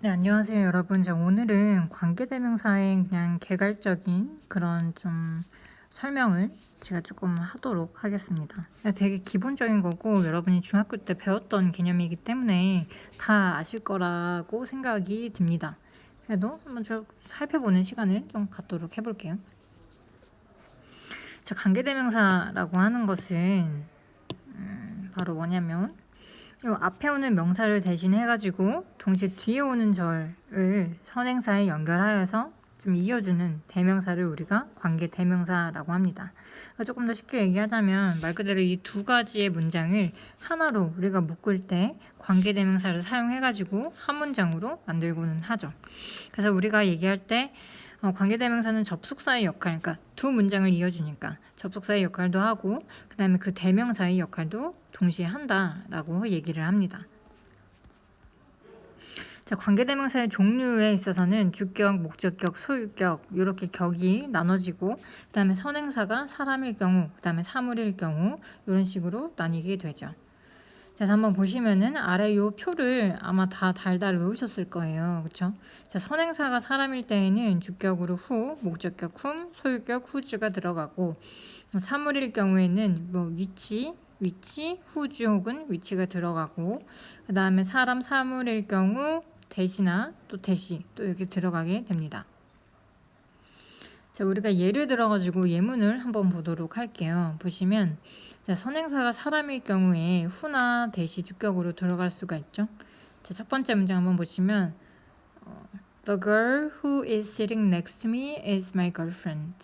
네, 안녕하세요, 여러분. 자, 오늘은 관계대명사의 그냥 개괄적인 그런 좀 설명을 제가 조금 하도록 하겠습니다. 되게 기본적인 거고 여러분이 중학교 때 배웠던 개념이기 때문에 다 아실 거라고 생각이 듭니다. 그래도 한번 좀 살펴보는 시간을 좀 갖도록 해볼게요. 자, 관계대명사라고 하는 것은 음, 바로 뭐냐면 요 앞에 오는 명사를 대신해가지고 동시에 뒤에 오는 절을 선행사에 연결하여서 좀 이어주는 대명사를 우리가 관계 대명사라고 합니다. 그러니까 조금 더 쉽게 얘기하자면 말 그대로 이 두 가지의 문장을 하나로 우리가 묶을 때 관계 대명사를 사용해가지고 한 문장으로 만들고는 하죠. 그래서 우리가 얘기할 때 어, 관계대명사는 접속사의 역할, 그러니까 두 문장을 이어주니까 접속사의 역할도 하고 그 다음에 그 대명사의 역할도 동시에 한다라고 얘기를 합니다. 자, 관계대명사의 종류에 있어서는 주격, 목적격, 소유격 이렇게 격이 나눠지고 그 다음에 선행사가 사람일 경우, 그 다음에 사물일 경우 이런 식으로 나뉘게 되죠. 자, 한번 보시면은 아래 요 표를 아마 다 달달 외우셨을 거예요. 그쵸? 자, 선행사가 사람일 때에는 주격으로 후, 목적격 훔, 소유격 후주가 들어가고 뭐 사물일 경우에는 뭐 위치, 위치, 후주 혹은 위치가 들어가고 그 다음에 사람 사물일 경우 대시나 또 대시 또 이렇게 들어가게 됩니다. 자, 우리가 예를 들어가지고 예문을 한번 보도록 할게요. 보시면 자, 선행사가 사람일 경우에 후나 대시 주격으로 들어갈 수가 있죠. 자, 첫 번째 문장 한번 보시면 어, The girl who is sitting next to me is my girlfriend.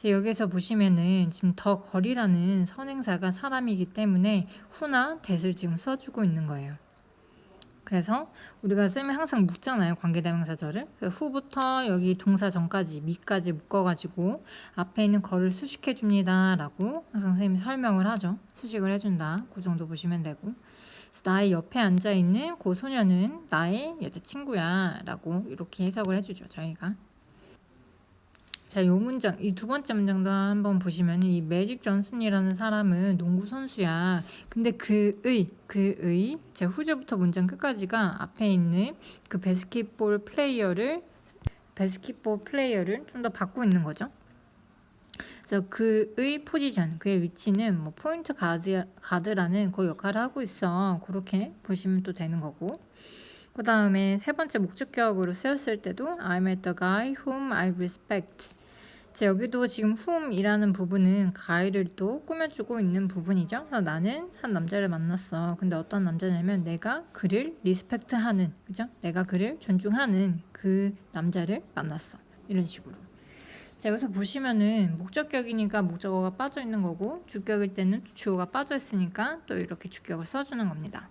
자, 여기서 보시면은 지금 더 거리라는 선행사가 사람이기 때문에 후나 대를 지금 써주고 있는 거예요. 그래서 우리가 쌤이 항상 묶잖아요. 관계대명사절을. 후부터 여기 동사 전까지 미까지 묶어가지고 앞에 있는 거를 수식해 줍니다. 라고 항상 쌤이 설명을 하죠. 수식을 해준다. 그 정도 보시면 되고. 나의 옆에 앉아 있는 그 소녀는 나의 여자친구야. 라고 이렇게 해석을 해주죠. 저희가. 자, 요 문장, 이 두 번째 문장도 한번 보시면 이 매직 존슨이라는 사람은 농구 선수야. 근데 그의, 그의, 제 후절부터 문장 끝까지가 앞에 있는 그 베스킷볼 플레이어를, 베스킷볼 플레이어를 좀 더 받고 있는 거죠. 그래서 그의 포지션, 그의 위치는 뭐 포인트 가드, 가드라는 그 역할을 하고 있어. 그렇게 보시면 또 되는 거고. 그 다음에 세 번째 목적격으로 쓰였을 때도 I'm at the guy whom I respect. 자, 여기도 지금 whom이라는 부분은 가이를 또 꾸며주고 있는 부분이죠. 그래서 나는 한 남자를 만났어. 근데 어떤 남자냐면 내가 그를 리스펙트하는, 그죠? 내가 그를 존중하는 그 남자를 만났어. 이런 식으로. 자, 여기서 보시면은 목적격이니까 목적어가 빠져 있는 거고 주격일 때는 주어가 빠져 있으니까 또 이렇게 주격을 써주는 겁니다.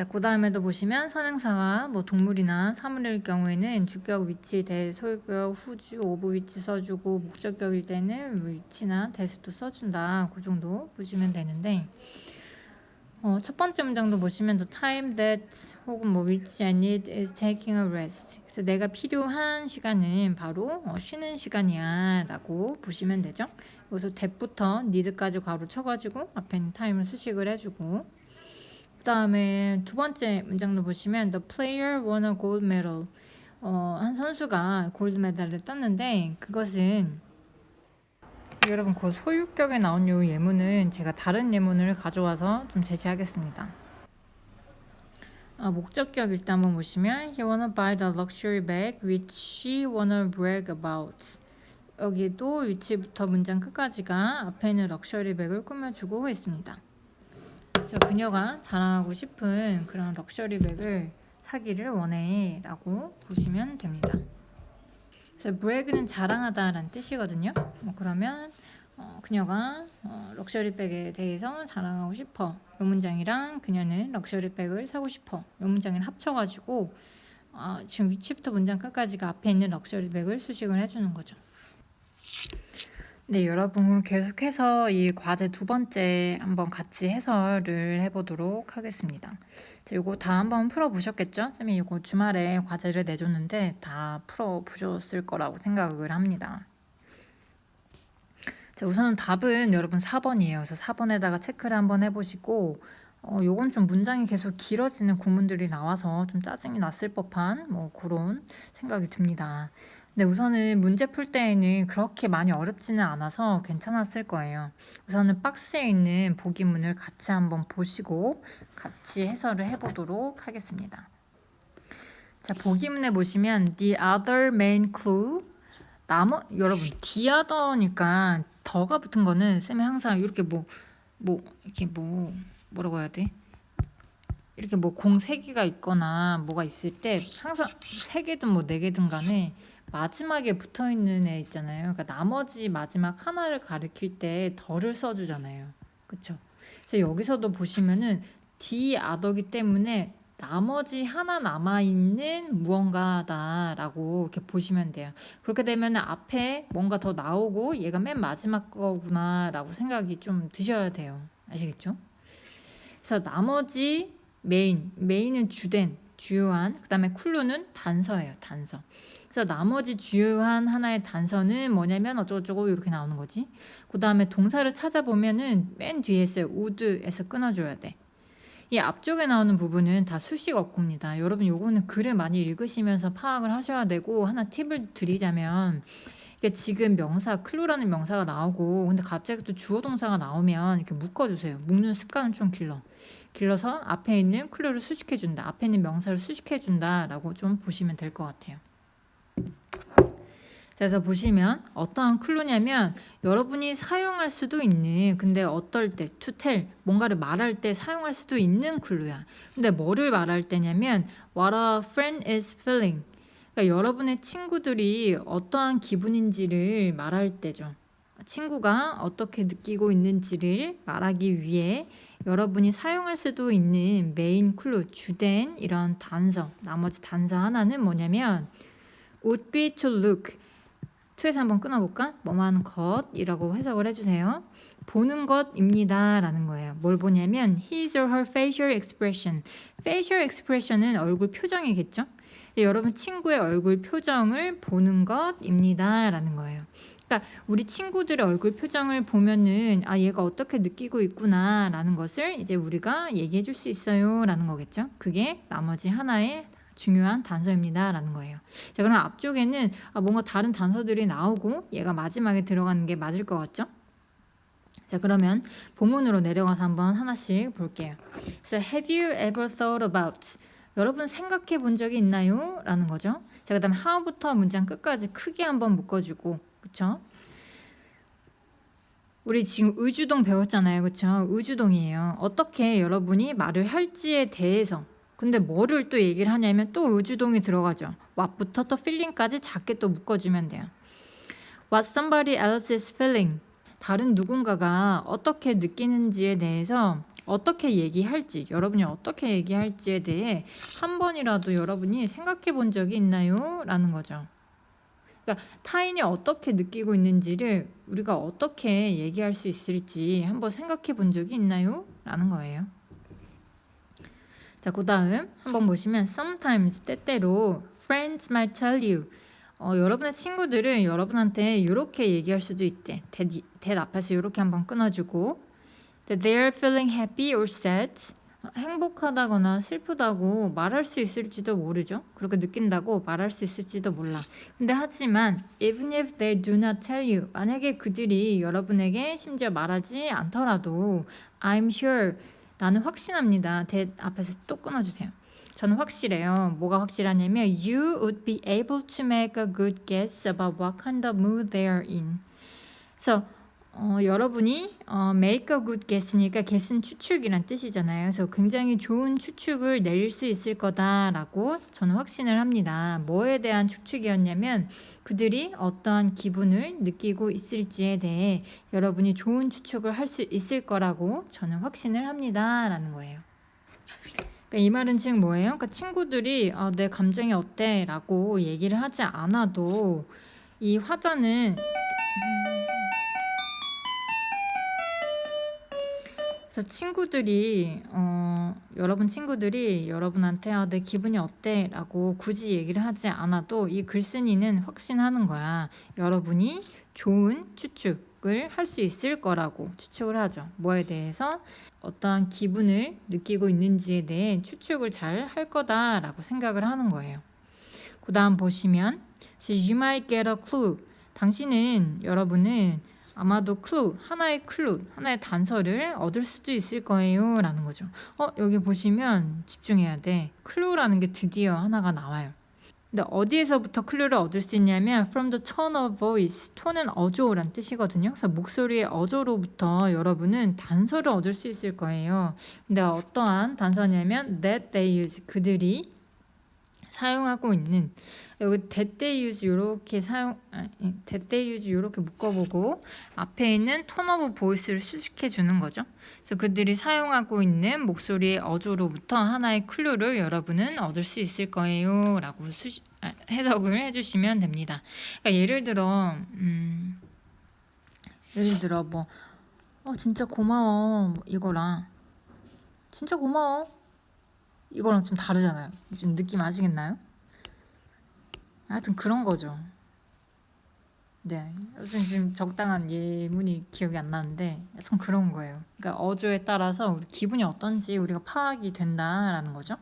자, 그 다음에도 보시면 선행사가 뭐 동물이나 사물일 경우에는 주격, 위치, 대, 소유격, 후주, 오브 위치 써주고 목적격일 때는 위치나 대수도 써준다. 그 정도 보시면 되는데 어, 첫 번째 문장도 보시면 the time that 혹은 뭐 which I need is taking a rest. 그래서 내가 필요한 시간은 바로 어, 쉬는 시간이야 라고 보시면 되죠. 여기서 that부터 need까지 괄호 쳐가지고 앞에 있는 time을 수식을 해주고 그 다음에 두 번째 문장도 보시면 The player won a gold medal. 어, 한 선수가 골드 메달을 땄는데 그것은 여러분 그 소유격에 나온 요 예문은 제가 다른 예문을 가져와서 좀 제시하겠습니다. 아, 목적격 일단 한번 보시면 He wanna buy the luxury bag which she wanna brag about. 여기도 위치부터 문장 끝까지가 앞에 있는 럭셔리 백을 꾸며주고 있습니다. 그녀가 자랑하고 싶은 그런 럭셔리 백을 사기를 원해 라고 보시면 됩니다. 그래서 브레그는 자랑하다라는 뜻이거든요. 뭐 그러면 어, 그녀가 어, 럭셔리 백에 대해서 자랑하고 싶어. 이 문장이랑 그녀는 럭셔리 백을 사고 싶어. 이 문장을 합쳐가지고 어, 지금 위치부터 문장 끝까지가 앞에 있는 럭셔리 백을 수식을 해주는 거죠. 네, 여러분 계속해서 이 과제 두 번째 한번 같이 해설을 해보도록 하겠습니다. 자, 이거 다 한번 풀어보셨겠죠? 쌤이 이거 주말에 과제를 내줬는데 다 풀어보셨을 거라고 생각을 합니다. 자, 우선은 답은 여러분 4번이에요. 그래서 4번에다가 체크를 한번 해보시고 어, 요건 좀 문장이 계속 길어지는 구문들이 나와서 좀 짜증이 났을 법한 뭐 그런 생각이 듭니다. 근데 우선은 문제 풀 때에는 그렇게 많이 어렵지는 않아서 괜찮았을 거예요. 우선은 박스에 있는 보기문을 같이 한번 보시고 같이 해설을 해보도록 하겠습니다. 자, 보기문에 보시면 the other main clue 나머 여러분 the other니까 더가 붙은 거는 쌤이 항상 이렇게 뭐뭐 이렇게 뭐 뭐라고 해야 돼? 이렇게 뭐 공 세 개가 있거나 뭐가 있을 때 항상 세 개든 뭐 네 개든 간에 마지막에 붙어 있는 애 있잖아요. 그러니까 나머지 마지막 하나를 가리킬 때 덜을 써주잖아요. 그쵸? 그래서 여기서도 보시면은 D 아더기 때문에 나머지 하나 남아있는 무언가다라고 이렇게 보시면 돼요. 그렇게 되면 앞에 뭔가 더 나오고 얘가 맨 마지막 거구나라고 생각이 좀 드셔야 돼요. 아시겠죠? 그래서 나머지 메인, 메인은 주된, 주요한, 그 다음에 쿨루는 단서예요. 단서. 그래서 나머지 주요한 하나의 단서는 뭐냐면 어쩌고저쩌고 이렇게 나오는 거지. 그 다음에 동사를 찾아보면은 맨 뒤에 있어요. would에서 끊어줘야 돼. 이 앞쪽에 나오는 부분은 다 수식 어구입니다. 여러분 요거는 글을 많이 읽으시면서 파악을 하셔야 되고 하나 팁을 드리자면 이게 지금 명사 클루라는 명사가 나오고 근데 갑자기 또 주어 동사가 나오면 이렇게 묶어주세요. 묶는 습관은 좀 길러. 길러서 앞에 있는 클루를 수식해준다. 앞에 있는 명사를 수식해준다라고 좀 보시면 될 것 같아요. 그래서 보시면 어떠한 클루냐면 여러분이 사용할 수도 있는 근데 어떨 때 tell 뭔가를 말할 때 사용할 수도 있는 클루야. 근데 뭐를 말할 때냐면 what a friend is feeling. 그러니까 여러분의 친구들이 어떠한 기분인지를 말할 때죠. 친구가 어떻게 느끼고 있는지를 말하기 위해 여러분이 사용할 수도 있는 메인 클루, 주된 이런 단서, 나머지 단서 하나는 뭐냐면 would be to look. 투에서 한번 끊어볼까? 뭐만 것이라고 해석을 해주세요. 보는 것입니다. 라는 거예요. 뭘 보냐면 his or her facial expression. facial expression은 얼굴 표정이겠죠? 네, 여러분 친구의 얼굴 표정을 보는 것입니다. 라는 거예요. 그러니까 우리 친구들의 얼굴 표정을 보면은 아 얘가 어떻게 느끼고 있구나라는 것을 이제 우리가 얘기해 줄 수 있어요라는 거겠죠. 그게 나머지 하나의 중요한 단서입니다라는 거예요. 자, 그럼 앞쪽에는 아, 뭔가 다른 단서들이 나오고 얘가 마지막에 들어가는 게 맞을 것 같죠? 자, 그러면 본문으로 내려가서 한번 하나씩 볼게요. 그래서 have you ever thought about 여러분 생각해 본 적이 있나요? 라는 거죠. 자, 그다음 how부터 문장 끝까지 크게 한번 묶어 주고 그쵸? 우리 지금 의주동 배웠잖아요. 그쵸? 의주동이에요. 어떻게 여러분이 말을 할지에 대해서 근데 뭐를 또 얘기를 하냐면 또 의주동이 들어가죠. what부터 또 feeling까지 작게 또 묶어주면 돼요. What somebody else is feeling. 다른 누군가가 어떻게 느끼는지에 대해서 어떻게 얘기할지, 여러분이 어떻게 얘기할지에 대해 한 번이라도 여러분이 생각해 본 적이 있나요? 라는 거죠. 그러니까 타인이 어떻게 느끼고 있는지를 우리가 어떻게 얘기할 수 있을지 한번 생각해 본 적이 있나요? 라는 거예요. 자, 그 다음 한번 보시면 sometimes 때때로 friends might tell you 어, 여러분의 친구들은 여러분한테 이렇게 얘기할 수도 있대. that, that 앞에서 이렇게 한번 끊어주고 that they are feeling happy or sad 행복하다거나 슬프다고 말할 수 있을지도 모르죠. 그렇게 느낀다고 말할 수 있을지도 몰라. 근데 하지만 even if they do not tell you 만약에 그들이 여러분에게 심지어 말하지 않더라도 I'm sure 나는 확신합니다. that 앞에서 또 끊어주세요. 저는 확실해요. 뭐가 확실하냐면 you would be able to make a good guess about what kind of mood they are in. 그래서 어, 여러분이 어, make a good guess니까 guess는 추측이란 뜻이잖아요. 그래서 굉장히 좋은 추측을 내릴 수 있을 거다라고 저는 확신을 합니다. 뭐에 대한 추측이었냐면 그들이 어떠한 기분을 느끼고 있을지에 대해 여러분이 좋은 추측을 할 수 있을 거라고 저는 확신을 합니다라는 거예요. 그러니까 이 말은 지금 뭐예요? 그러니까 친구들이 어, 내 감정이 어때라고 얘기를 하지 않아도 이 화자는 그래서 친구들이 어, 여러분 친구들이 여러분한테 아, 내 기분이 어때?라고 굳이 얘기를 하지 않아도 이 글쓴이는 확신하는 거야. 여러분이 좋은 추측, 추측을 할 수 있을 거라고 추측을 하죠. 뭐에 대해서 어떠한 기분을 느끼고 있는지에 대해 추측을 잘 할 거다라고 생각을 하는 거예요. 그 다음 보시면 So you might get a clue. 당신은 여러분은 아마도 clue 하나의 clue 하나의 단서를 얻을 수도 있을 거예요 라는 거죠. 어 여기 보시면 집중해야 돼. clue라는 게 드디어 하나가 나와요. 근데 어디에서부터 클류를 얻을 수 있냐면 from the tone of voice 톤은 어조란 뜻이거든요. 그래서 목소리의 어조로부터 여러분은 단서를 얻을 수 있을 거예요. 근데 어떠한 단서냐면 that they use 그들이 사용하고 있는 여기 they use 이렇게 사용 they use 이렇게 묶어보고 앞에 있는 tone of voice를 수식해 주는 거죠. 그래서 그들이 사용하고 있는 목소리의 어조로부터 하나의 클류를 여러분은 얻을 수 있을 거예요라고 아, 해석을 해주시면 됩니다. 그러니까 예를 들어 음, 예를 들어 뭐 어, 진짜 고마워 뭐 이거랑 진짜 고마워 이거랑 좀 다르잖아요. 좀 느낌 아시겠나요? 하여튼 그런 거죠. 네, 요즘 지금 적당한 예문이 기억이 안 나는데 좀 그런 거예요. 그러니까 어조에 따라서 우리 기분이 어떤지 우리가 파악이 된다라는 거죠.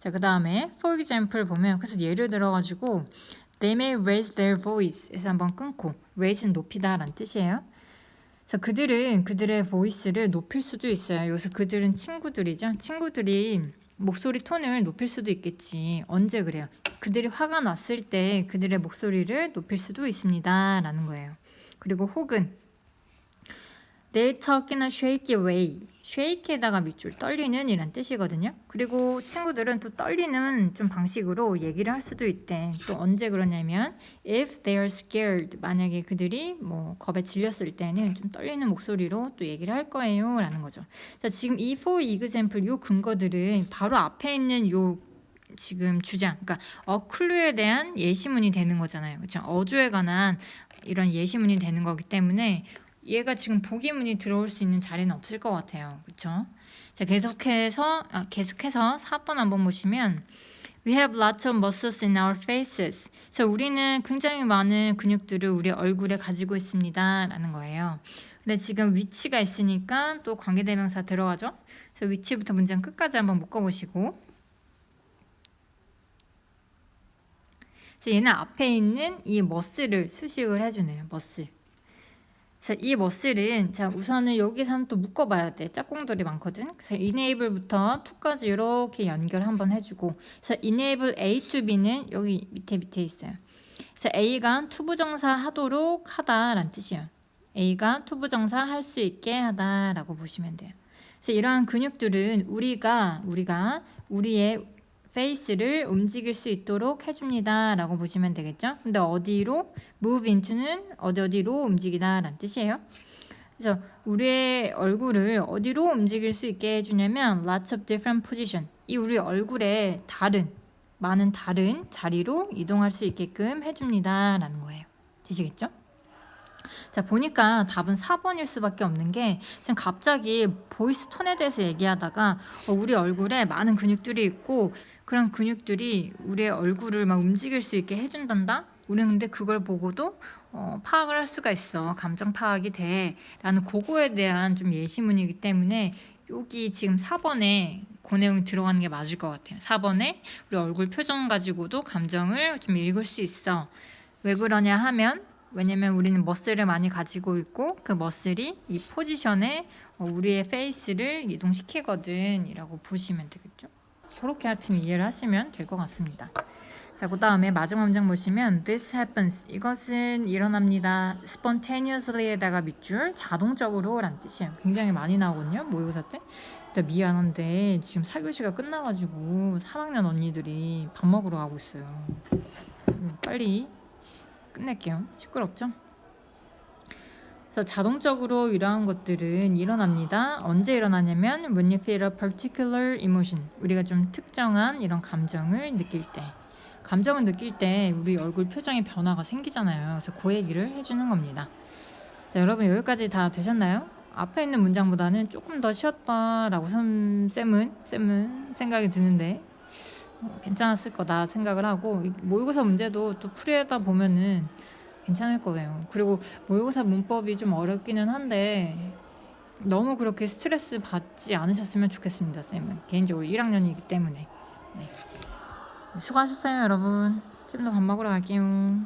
자, 그 다음에 for example 보면 그래서 예를 들어가지고 they may raise their voice에서 한번 끊고 raise는 높이다라는 뜻이에요. 그래서 그들은 그들의 보이스를 높일 수도 있어요. 여기서 그들은 친구들이죠. 친구들이 목소리 톤을 높일 수도 있겠지. 언제 그래요? 그들이 화가 났을 때 그들의 목소리를 높일 수도 있습니다. 라는 거예요. 그리고 혹은 They talk in a shaky way. Shaky에다가 밑줄 떨리는 이란 뜻이거든요. 그리고 친구들은 또 떨리는 좀 방식으로 얘기를 할 수도 있대. 또 언제 그러냐면 if they are scared. 만약에 그들이 뭐 겁에 질렸을 때는 좀 떨리는 목소리로 또 얘기를 할 거예요. 라는 거죠. 자, 지금 이 for example 요 근거들은 바로 앞에 있는 요 지금 주장, 그러니까 어클루에 대한 예시문이 되는 거잖아요. 그렇죠? 어조에 관한 이런 예시문이 되는 거기 때문에 얘가 지금 보기문이 들어올 수 있는 자리는 없을 것 같아요. 그렇죠? 자, 계속해서 아, 계속해서 4번 한번 보시면 We have lots of muscles in our faces. 그래서 우리는 굉장히 많은 근육들을 우리 얼굴에 가지고 있습니다라는 거예요. 근데 지금 위치가 있으니까 또 관계대명사 들어가죠. 그래서 위치부터 문장 끝까지 한번 묶어 보시고 그래서 얘는 앞에 있는 이 머슬을 수식을 해주네요. 머슬. 그래서 이 머슬은 자 우선은 여기서 또 묶어봐야 돼. 짝꿍들이 많거든. 그래서 enable부터 to까지 이렇게 연결 한번 해주고 그래서 enable A to B는 여기 밑에 밑에 있어요. 그래서 A가 투부정사 하도록 하다라는 뜻이에요. A가 투부정사 할 수 있게 하다라고 보시면 돼요. 그래서 이러한 근육들은 우리가 우리가 우리의 페이스를 움직일 수 있도록 해줍니다. 라고 보시면 되겠죠. 근데 어디로? move into는 어디 어디로 움직이다 라는 뜻이에요. 그래서 우리의 얼굴을 어디로 움직일 수 있게 해주냐면 lots of different position. 이 우리 얼굴에 다른, 많은 다른 자리로 이동할 수 있게끔 해줍니다. 라는 거예요. 되시겠죠? 자, 보니까 답은 4번일 수밖에 없는 게 지금 갑자기 보이스 톤에 대해서 얘기하다가 어, 우리 얼굴에 많은 근육들이 있고 그런 근육들이 우리의 얼굴을 막 움직일 수 있게 해준단다? 우리는 근데 그걸 보고도 어, 파악을 할 수가 있어. 감정 파악이 돼. 라는 그거에 대한 좀 예시문이기 때문에 여기 지금 4번에 그 내용이 들어가는 게 맞을 것 같아요. 4번에 우리 얼굴 표정 가지고도 감정을 좀 읽을 수 있어. 왜 그러냐 하면 왜냐면 우리는 머슬을 많이 가지고 있고 그 머슬이 이 포지션에 어, 우리의 페이스를 이동시키거든 이라고 보시면 되겠죠. 그렇게 하여튼 이해를 하시면 될 것 같습니다. 자, 그 다음에 마지막 문장 보시면 This happens. 이것은 일어납니다. Spontaneously에다가 밑줄 자동적으로 라는 뜻이에요. 굉장히 많이 나오거든요. 모의고사 때. 근데 미안한데 지금 4교시가 끝나가지고 3학년 언니들이 밥 먹으러 가고 있어요. 음, 빨리 끝낼게요. 시끄럽죠? 그래서 자동적으로 이러한 것들은 일어납니다. 언제 일어나냐면 when you feel a particular emotion. 우리가 좀 특정한 이런 감정을 느낄 때. 감정을 느낄 때 우리 얼굴 표정에 변화가 생기잖아요. 그래서 그 얘기를 해주는 겁니다. 자, 여러분 여기까지 다 되셨나요? 앞에 있는 문장보다는 조금 더 쉬었다라고 선, 쌤은 쌤은 생각이 드는데 어, 괜찮았을 거다 생각을 하고 이 모의고사 문제도 또 풀이하다 보면은 괜찮을 거예요. 그리고 모의고사 문법이 좀 어렵기는 한데 너무 그렇게 스트레스 받지 않으셨으면 좋겠습니다, 쌤은. 개인적으로 1학년이기 때문에. 네. 수고하셨어요, 여러분. 쌤도 밥 먹으러 갈게요.